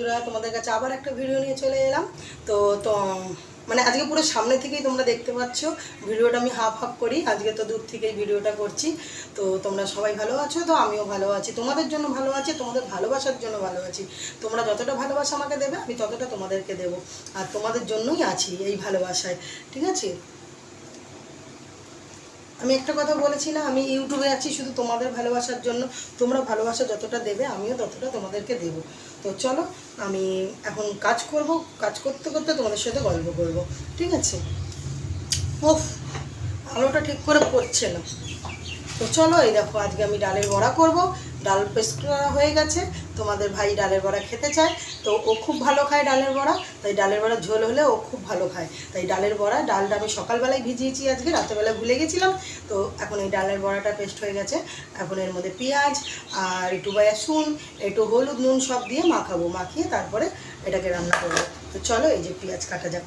বন্ধুরা, তোমাদের কাছে আবার একটা ভিডিও নিয়ে চলে এলাম। তো তো মানে আজকে পুরো সামনে থেকেই তোমরা দেখতে পাচ্ছ, ভিডিওটা আমি হাফ হাফ করি, আজকে তো দূর থেকেই ভিডিওটা করছি। তো, তোমরা সবাই ভালো আছো? তো আমিও ভালো আছি। তোমাদের জন্য ভালো আছি, তোমাদের ভালোবাসার জন্য ভালো আছি। তোমরা যতটা ভালোবাসা আমাকে দেবে, আমি ততটা তোমাদেরকে দেবো। আর তোমাদের জন্যই আছি এই ভালোবাসায়, ঠিক আছে? আমি একটা কথা বলেছি না, আমি ইউটিউবে আছি শুধু তোমাদের ভালোবাসার জন্য। তোমরা ভালোবাসা যতটা দেবে, আমিও ততটা তোমাদেরকে দেব। তো চলো, আমি এখন কাজ করব, কাজ করতে করতে তোমাদের সাথে গল্প করব, ঠিক আছে? ওফ আলোটা ঠিক করে পড়ছে না। তো চলো, এই দেখো, আজকে আমি ডালের বড়া করব ডাল পেস্ট করা হয়ে গেছে। তোমাদের ভাই ডালের বড়া খেতে চায়। তো ও খুব ভালো খায় ডালের বড়া। তাই ডালের বড়া ঝোল হলে ও খুব ভালো খায়। তাই ডালের বড়া, ডালটা আমি সকালবেলায় ভিজিয়েছি আজকে রাতেরবেলা ভুলে গেছিলাম। তো এখন এই ডালের বড়াটা পেস্ট হয়ে গেছে। এখন এর মধ্যে পেঁয়াজ আর একটু বায়াসুন একটু হলুদ, নুন সব দিয়ে মাখাবো। মাখিয়ে তারপরে এটাকে রান্না করব। তো চলো এই যে পেঁয়াজ কাটা যাক।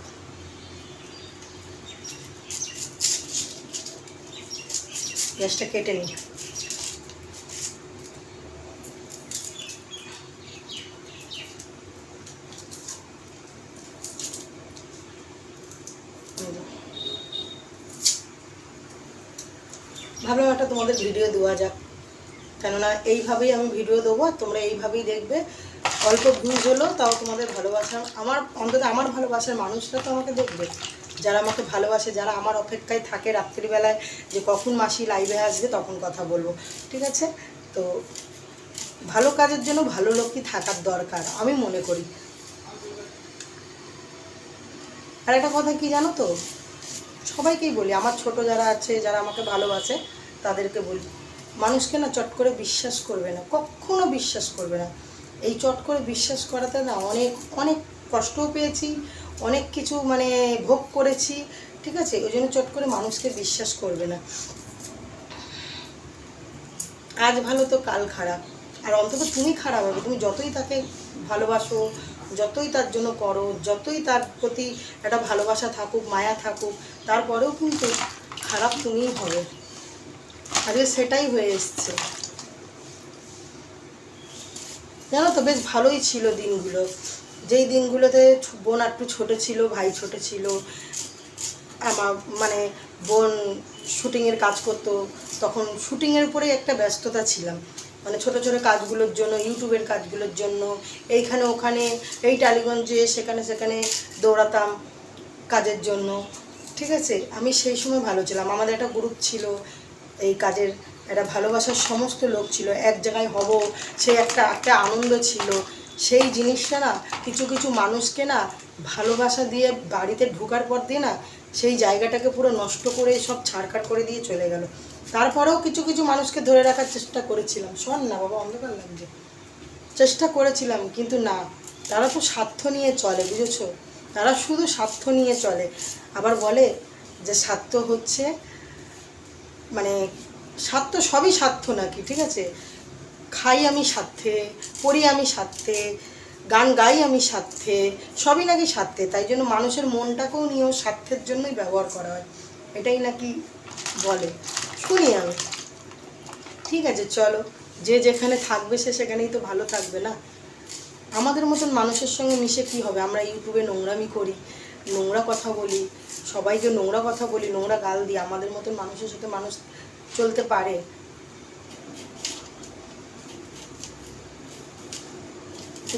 পেঁয়াজটা কেটে নিই। ভাবলাম একটা তোমাদের ভিডিও দেওয়া যাক। কেননা এইভাবেই আমি ভিডিও দেবো আর তোমরা এইভাবেই দেখবে। অল্প ভিউজ হলো, তাও তোমাদের ভালোবাসা। আমার অন্তত আমার ভালোবাসার মানুষরা তো আমাকে দেখবে। যারা আমাকে ভালোবাসে, যারা আমার অপেক্ষায় থাকে রাত্রিবেলায় যে কখন মাসি লাইভে আসবে, তখন কথা বলব। ঠিক আছে? তো ভালো কাজের জন্য ভালো লোকই থাকার দরকার, আমি মনে করি। আর একটা কথা কি জানো তো? সবাইকেই বলি, আমার ছোট যারা আছে, যারা আমাকে ভালোবাসে, তাদেরকে বলি, মানুষকে না চট করে বিশ্বাস করবে না, কখনো বিশ্বাস করবে না। এই চট করে বিশ্বাস করাতে না অনেক অনেক কষ্টও পেয়েছি, অনেক কিছু মানে ভোগ করেছি, ঠিক আছে? ওই জন্য চট করে মানুষকে বিশ্বাস করবে না। আজ ভালো তো কাল খারাপ। আর অন্তত তুমি খারাপ হবে, তুমি যতই তাকে ভালোবাসো, যতই তার জন্য করো, যতই তার প্রতি একটা ভালোবাসা থাকুক, মায়া থাকুক তারপরেও কিন্তু খারাপ তুমিই হবে। আজকে সেটাই হয়ে এসছে। জানো তো, বেশ ভালোই ছিল দিনগুলো। যেই দিনগুলোতে বোন একটু ছোটো ছিল, ভাই ছোট ছিল আমার মানে বোন শুটিংয়ের কাজ করতো, তখন শুটিংয়ের উপরেই একটা ব্যস্ততা ছিলাম। মানে ছোট ছোট কাজগুলোর জন্য, ইউটিউবের কাজগুলোর জন্য, এইখানে ওখানে, এই টালিগঞ্জে, সেখানে সেখানে দৌড়াতাম কাজের জন্য। ঠিক আছে, আমি সেই সময় ভালো ছিলাম। আমাদের একটা গ্রুপ ছিল, এই কাজের একটা ভালোবাসার সমস্ত লোক ছিল, এক জায়গায় হব, সে একটা একটা আনন্দ ছিল। সেই জিনিসটা না, কিছু কিছু মানুষকে না ভালোবাসা দিয়ে বাড়িতে ঢোকার পর দিয়ে না, সেই জায়গাটাকে পুরো নষ্ট করে সব ছাড়খাড় করে দিয়ে চলে গেল। তারপরেও কিছু কিছু মানুষকে ধরে রাখার চেষ্টা করেছিলাম। শোন না বাবা, অন্ধকার লাগছে। চেষ্টা করেছিলাম, কিন্তু না, তারা তো স্বার্থ নিয়ে চলে, বুঝেছ? তারা শুধু স্বার্থ নিয়ে চলে। আবার বলে যে স্বার্থ হচ্ছে মানে স্বার্থ সবই স্বার্থ নাকি, ঠিক আছে? খাই আমি স্বার্থে, পড়ি আমি স্বার্থে, গান গাই আমি স্বার্থে, সবই নাকি স্বার্থে। তাই জন্য মানুষের মনটাকেও নিয়েও স্বার্থের জন্যই ব্যবহার করা হয়। এটাই নাকি বলে। শুনি আমি। ঠিক আছে, চলো। যে যেখানে থাকবে সে সেখানেই তো ভালো থাকবে না? আমাদের মতন মানুষের সঙ্গে মিশে কি হবে? আমরা ইউটিউবে নোংরামি করি, নোংরা কথা বলি, সবাইকে নোংরা কথা বলি, নোংরা গাল দিই, আমাদের মতন মানুষের সাথে মানুষ চলতে পারে?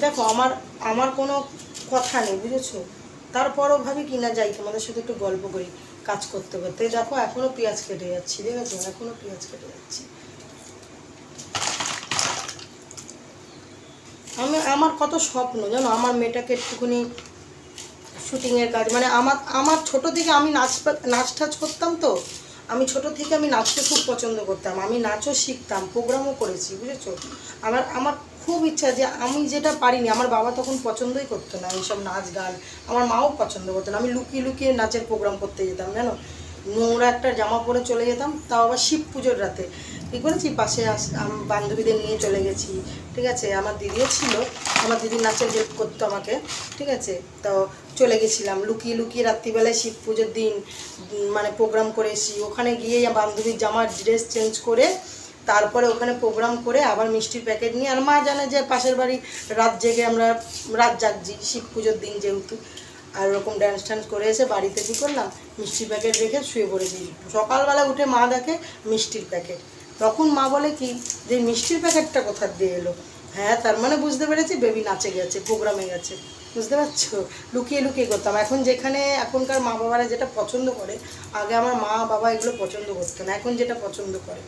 দেখো, আমার আমার কোনো কথা নেই, বুঝেছ? তারপরও ভাবি কিনা যাই, তোমাদের সাথে একটু গল্প করি, কাজ করতে করতে। দেখো এখনও পেঁয়াজ কেটে যাচ্ছি ঠিক আছে এখনও পেঁয়াজ কেটে যাচ্ছি। আমি আমার কত স্বপ্ন, জানো? আমার মেয়েটাকে একটুখানি শুটিংয়ের কাজ মানে আমার আমার ছোট থেকে আমি নাচ নাচ টাচ করতাম তো। আমি ছোট থেকে আমি নাচতে খুব পছন্দ করতাম। আমি নাচও শিখতাম প্রোগ্রামও করেছি, বুঝেছ? আমার আমার খুব ইচ্ছা যে আমি যেটা পারিনি, আমার বাবা তখন পছন্দই করতো না এইসব নাচ গান। আমার মাও পছন্দ করতো না। আমি লুকিয়ে লুকিয়ে নাচের প্রোগ্রাম করতে যেতাম, জানো? নোংরা একটা জামা পরে চলে যেতাম, তাও আবার শিব পুজোর রাতে। কী করেছি? পাশে বান্ধবীদের নিয়ে চলে গেছি, ঠিক আছে? আমার দিদিও ছিল, আমার দিদি নাচের হেল্প করতো আমাকে, ঠিক আছে? তো চলে গেছিলাম। লুকিয়ে লুকিয়ে রাত্রিবেলায় শিব পুজোর দিন মানে প্রোগ্রাম করে এসেছি। ওখানে গিয়ে বান্ধবীর জামার ড্রেস চেঞ্জ করে, তারপরে ওখানে প্রোগ্রাম করে আবার মিষ্টির প্যাকেট নিয়ে, আর মা জানে যে পাশের বাড়ি রাত জেগে আমরা রাত জাগছি, শিব পুজোর দিন যেহেতু। আর ওরকম ড্যান্স ট্যান্স করে এসে বাড়িতে কী করলাম? মিষ্টির প্যাকেট রেখে শুয়ে পড়েছি। সকালবেলা উঠে মা দেখে মিষ্টির প্যাকেট তখন মা বলে কি? যে মিষ্টির প্যাকেটটা কোথার দিয়ে এলো? হ্যাঁ তার মানে বুঝতে পেরেছি বেবি নাচে গেছে প্রোগ্রামে গেছে। বুঝতে পারছ? লুকিয়ে লুকিয়ে করতাম। এখন যেখানে এখনকার মা বাবারা যেটা পছন্দ করে, আগে আমার মা বাবা এগুলো পছন্দ করতো না, এখন যেটা পছন্দ করে।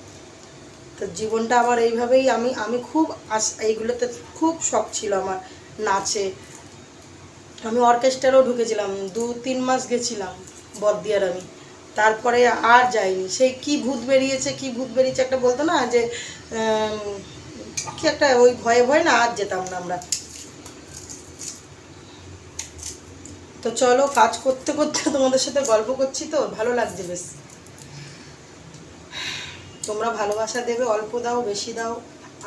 তো জীবনটা আবার এইভাবেই আমি আমি খুব আস এইগুলোতে খুব শখ ছিল আমার নাচে। আমি অর্কেস্ট্রারও ঢুকেছিলাম, দু তিন মাস গেছিলাম বদিয়ার আমি। তারপরে আর যাইনি। সেই কি ভূত বেরিয়েছে, কি ভূত বেরিয়েছে একটা বলতো না যে কি একটা ওই ভয়ে ভয়ে না আর যেতাম না আমরা। তো চলো, কাজ করতে করতে তোমাদের সাথে গল্প করছি তো, ভালো লাগছে বেশ। তোমরা ভালোবাসা দেবে, অল্প দাও, বেশি দাও।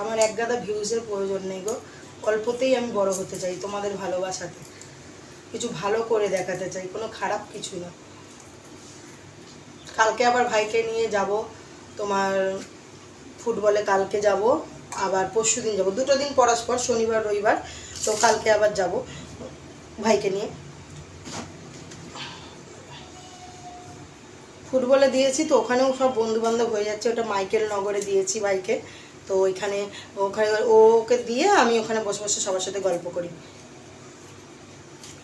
আমার এক গাদা ভিউজের প্রয়োজন নেই গো। অল্পতেই আমি বড় হতে চাই তোমাদের ভালোবাসাতে। কিছু ভালো করে দেখাতে চাই, কোনো খারাপ কিছু না। কালকে আবার ভাইকে নিয়ে যাব, তোমার ফুটবলে কালকে যাব, আবার পরশু দিন যাব। দুটো দিন পরস্পর শনিবার, রবিবার, তো কালকে আবার যাব ভাইকে নিয়ে। ফুটবলে দিয়েছি তো, ওখানেও সব বন্ধু বান্ধব হয়ে যাচ্ছে। ওটা মাইকেল নগরে দিয়েছি বাইকে তো ওইখানে ওখানে ওকে দিয়ে আমি ওখানে বসে বসে সবার সাথে গল্প করি।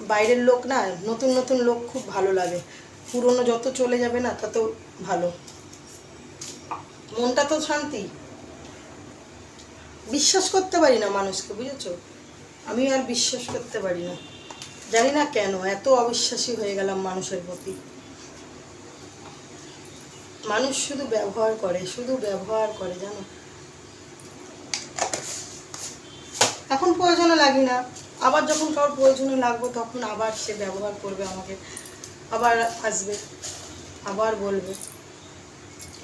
বাইরের লোক না, নতুন নতুন লোক খুব ভালো লাগে। পুরনো যত চলে যাবে না, তত ভালো। মনটা তো শান্তি। বিশ্বাস করতে পারি না মানুষকে, বুঝেছ? আমি আর বিশ্বাস করতে পারি না। জানি না কেন, এত অবিশ্বাসী হয়ে গেলাম মানুষের প্রতি। মানুষ শুধু ব্যবহার করে, শুধু ব্যবহার করে, জানো? এখন প্রয়োজনও লাগি না। আবার যখন কারোর প্রয়োজনে লাগবো তখন আবার সে ব্যবহার করবে আমাকে। আবার আসবে, আবার বলবে।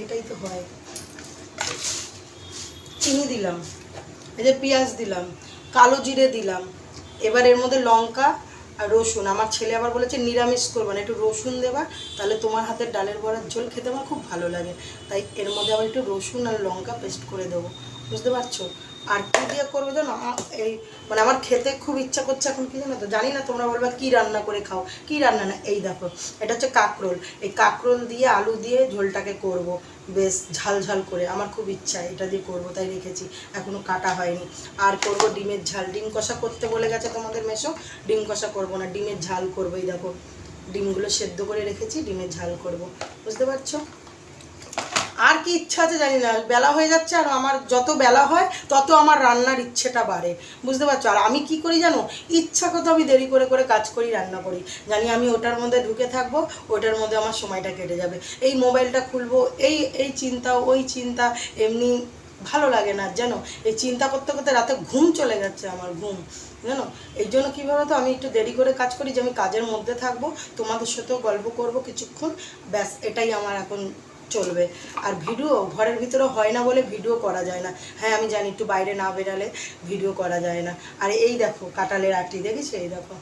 এটাই তো হয়। চিনি দিলাম, এই যে পেঁয়াজ দিলাম, কালো জিরে দিলাম, এবার এর মধ্যে লঙ্কা আর রসুন। আমার ছেলে আবার বলেছে, নিরামিষ করবে না, একটু রসুন দেবা, তাহলে তোমার হাতের ডালের বড়ার ঝোল খেতে আমার খুব ভালো লাগে। তাই এর মধ্যে আবার একটু রসুন আর লঙ্কা পেস্ট করে দেবো। বুঝতে পারছ? আর কী দিয়ে করবে জানো? এই মানে আমার খেতে খুব ইচ্ছা করছে এখন কি জানো তো? জানি না তোমরা বলবে কি রান্না করে খাও, কি রান্না না, এই দেখো, এটা হচ্ছে কাকরোল। এই কাকরোল দিয়ে আলু দিয়ে ঝোলটাকে করব। বেশ ঝাল ঝাল করে, আমার খুব ইচ্ছা, এটা দিয়ে করব, তাই রেখেছি এখনও কাটা হয়নি। আর করব ডিমের ঝাল, ডিম কষা করতে বলে গেছে তোমাদের মেশো ডিম কষা করব না, ডিমের ঝাল করব, এই দেখো। ডিমগুলো সেদ্ধ করে রেখেছি, ডিমের ঝাল করব, বুঝতে পারছ? আর কি ইচ্ছা আছে জানি না। বেলা হয়ে যাচ্ছে আর আমার যত বেলা হয়, তত আমার রান্নার ইচ্ছেটা বাড়ে। বুঝতে পারছ? আর আমি কি করি জানো? ইচ্ছা কত আমি দেরি করে করে কাজ করি, রান্না করি। জানি আমি ওটার মধ্যে ঢুকে থাকব, ওটার মধ্যে আমার সময়টা কেটে যাবে। এই মোবাইলটা খুলবো, এই এই চিন্তা, ওই চিন্তা, এমনি ভালো লাগে না, জানো? এই চিন্তা করতে করতে রাতে ঘুম চলে যাচ্ছে আমার, ঘুম। জানো? এই জন্য কীভাবে তো আমি একটু দেরি করে কাজ করি যে আমি কাজের মধ্যে থাকব, তোমাদের সাথেও গল্প করব কিছুক্ষণ। ব্যাস, এটাই আমার এখন চলবে। আর ভিডিও ঘরের ভিতরে হয় না বলে ভিডিও করা যায় না। হ্যাঁ আমি জানি একটু বাইরে না বেরালে ভিডিও করা যায় না। আর এই দেখো, কাঁঠালের আটি, দেখেছ? এই দেখো,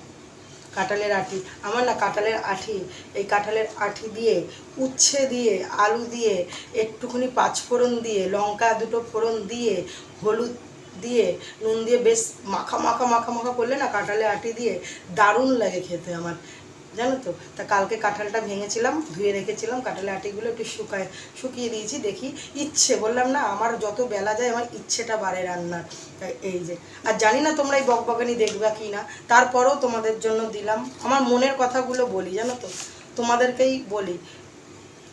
কাঁঠালের আটি। আমার না কাঁঠালের আঠি, এই কাঁঠালের আঠি দিয়ে, উচ্ছে দিয়ে, আলু দিয়ে, একটুখানি পাঁচফোড়ন দিয়ে, লঙ্কা দুটো ফোড়ন দিয়ে, হলুদ দিয়ে, নুন দিয়ে বেশ মাখা মাখা মাখা মাখা করলে না কাঁঠালের আটি দিয়ে দারুণ লাগে খেতে আমার। জানো তো? তা কালকে কাঁঠালটা ভেঙেছিলাম, ধুয়ে রেখেছিলাম, কাঁঠালের আটিগুলো একটু শুকায়, শুকিয়ে দিয়েছি, দেখি ইচ্ছে, বললাম না, আমার যত বেলা যায় আমার ইচ্ছেটা বাড়ে রান্নার। এই যে। আর জানি না তোমরা এই বকবকানি দেখবে কি না, তারপরেও তোমাদের জন্য দিলাম। আমার মনের কথাগুলো বলি, জানো তো? তোমাদেরকেই বলি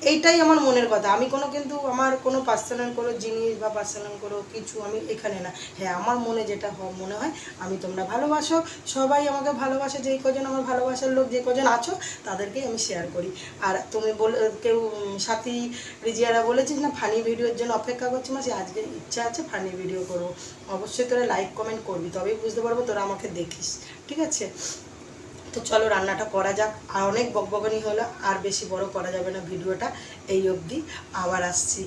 এইটাই আমার মনের কথা। আমি কোনো কিন্তু আমার কোনো পার্সোনাল কোনো জিনিস বা পার্সোনাল কোনো কিছু আমি এখানে না। হ্যাঁ আমার মনে যেটা মনে হয়, আমি তোমরা ভালোবাসো, সবাই আমাকে ভালোবাসে, যেই কজন আমার ভালোবাসার লোক, যে কজন আছো, তাদেরকেই আমি শেয়ার করি। আর তুমি বলে, কেউ সাথী রিজিয়ারা বলেছিস না ফানি ভিডিওর জন্য অপেক্ষা করছি মাসি, আজকে ইচ্ছা আছে ফানি ভিডিও করব। অবশ্যই তোরা লাইক কমেন্ট করবি, তবেই বুঝতে পারব তোরা আমাকে দেখিস, ঠিক আছে? তো চলো রান্নাটা করা যাক। আর অনেক বকবকানি হলো, আর বেশি বড় করা যাবে না ভিডিওটা এই অবধি। আবার আসছি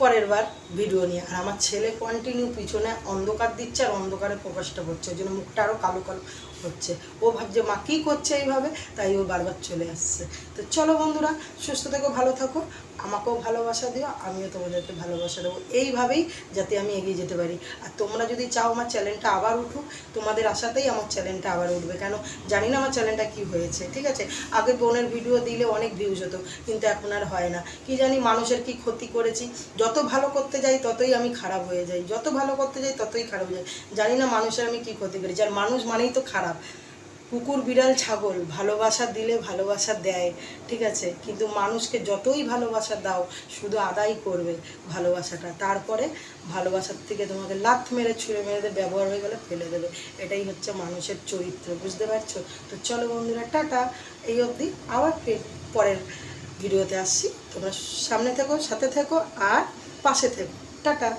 পরের বার ভিডিও নিয়ে। আর আমার ছেলে কন্টিনিউ পিছনে অন্ধকার দিচ্ছে আর অন্ধকারে প্রকাশটা করছে, ওই জন্য মুখটা আরও কালো কালো হচ্ছে ও ভাবছে, মা, কী করছে এইভাবে? তাই ও বারবার চলে আসছে। তো চলো বন্ধুরা, সুস্থ থেকো, ভালো থাকো। আমাকেও ভালোবাসা দিও, আমিও তোমাদেরকে ভালোবাসা দেবো। এইভাবেই যাতে আমি এগিয়ে যেতে পারি। আর তোমরা যদি চাও আমার চ্যানেলটা আবার উঠুক, তোমাদের আশাতেই আমার চ্যানেলটা আবার উঠবে। কেন? জানি না আমার চ্যানেলটা কি হয়েছে, ঠিক আছে? আগে বোনের ভিডিও দিলে অনেক ভিউজ হতো, কিন্তু এখন আর হয় না। কি জানি মানুষের কি ক্ষতি করেছি। যত ভালো করতে যাই, ততই আমি খারাপ হয়ে যাই। যত ভালো করতে যাই, ততই খারাপ হয়ে যাই। জানি না মানুষের আমি কি ক্ষতি করেছি। আর মানুষ মানেই তো খারাপ। কুকুর, বিড়াল, ছাগল, ভালোবাসা দিলে ভালোবাসা দেয়, ঠিক আছে? কিন্তু মানুষকে যতই ভালোবাসা দাও, শুধু আদায় করবে ভালোবাসাটা। তারপরে ভালোবাসার থেকে তোমাকে লাথ মেরে ছুঁড়ে মেরে ব্যবহার হয়ে গেলে ফেলে দেবে। এটাই হচ্ছে মানুষের চরিত্র, বুঝতে পারছ? তো চলো বন্ধুরা, টাটা। এই অবধি আবার পরের ভিডিওতে আসছি। তোমরা সামনে থেকো, সাথে থেকো, আর পাশে থেকো। টাটা।